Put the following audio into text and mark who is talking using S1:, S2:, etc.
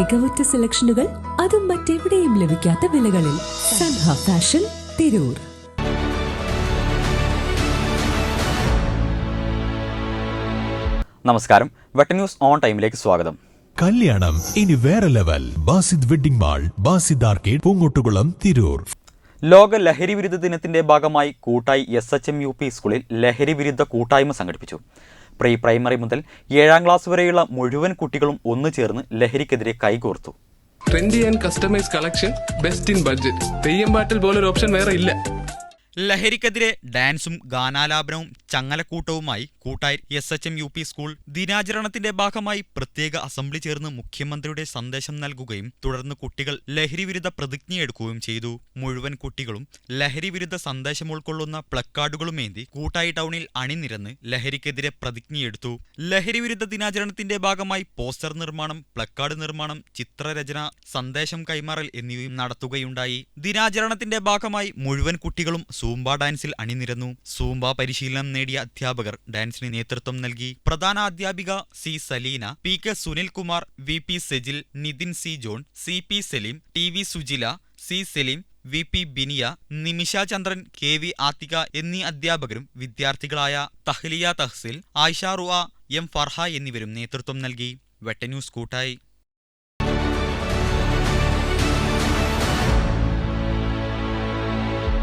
S1: മികവുറ്റ സെലക്ഷനുകൾ അതും മറ്റെവിടെയും ലഭിക്കാത്ത വിലകളിൽ സൻഹ ഫാഷൻ തിരൂർ.
S2: നമസ്കാരം. വെട്ട ന്യൂസ് ഓൺ ടൈമിലേക്ക് സ്വാഗതം.
S3: കല്യാണം ഇനി വേറെ level. Basid wedding mall Basid arcade Poongottukulam Tirur.
S2: ലോക ലഹരി വിരുദ്ധ ദിനത്തിന്റെ ഭാഗമായി Koottayi S H M U P സ്കൂളിൽ ലഹരി വിരുദ്ധ കൂട്ടായ്മ സംഘടിപ്പിച്ചു. പ്രീ പ്രൈമറി മുതൽ ഏഴാം ക്ലാസ് വരെയുള്ള മുഴുവൻ കുട്ടികളും ഒന്നു ചേർന്ന് ലഹരിക്കെതിരെ കൈകോർത്തു.
S4: Trendy and customise collection best in budget Theyyam പാട്ടിൽ പോലൊരു ഓപ്ഷൻ വേറെ ഇല്ല.
S5: ലഹരിക്കെതിരെ ഡാൻസും ഗാനാലാപനവും ചങ്ങലക്കൂട്ടവുമായി Koottayi S H M U P school ദിനാചരണത്തിന്റെ ഭാഗമായി പ്രത്യേക അസംബ്ലി ചേർന്ന് മുഖ്യമന്ത്രിയുടെ സന്ദേശം നൽകുകയും തുടർന്ന് കുട്ടികൾ ലഹരിവിരുദ്ധ പ്രതിജ്ഞയെടുക്കുകയും ചെയ്തു. മുഴുവൻ കുട്ടികളും ലഹരിവിരുദ്ധ സന്ദേശം ഉൾക്കൊള്ളുന്ന പ്ലക്കാർഡുകളുമേന്തി കൂട്ടായി ടൗണിൽ അണിനിരന്ന് ലഹരിക്കെതിരെ പ്രതിജ്ഞയെടുത്തു ലഹരി വിരുദ്ധ ദിനാചരണത്തിന്റെ ഭാഗമായി പോസ്റ്റർ നിർമ്മാണം പ്ലക്കാർഡ് നിർമ്മാണം ചിത്രരചന സന്ദേശം കൈമാറൽ എന്നിവയും നടത്തുകയുണ്ടായി. ദിനാചരണത്തിന്റെ ഭാഗമായി മുഴുവൻ കുട്ടികളും സൂംബ ഡാൻസിൽ അണിനിരന്നു. സൂംബ പരിശീലനം നേടിയ അധ്യാപകർ ഡാൻസിന് നേതൃത്വം നൽകി. പ്രധാന അധ്യാപിക C Saleena P K Sunilkumar V P Sejil Nithin C John C P Saleem T V Sujila C Saleem V P Biniya Nimisha Chandran K V Athika എന്നീ അധ്യാപകരും വിദ്യാർത്ഥികളായ തഹ്ലിയ തഹ്സിൽ ആയിഷ റുവ എം ഫർഹ എന്നിവരും നേതൃത്വം നൽകി. വെട്ടന്യൂസ് കൂട്ടായി.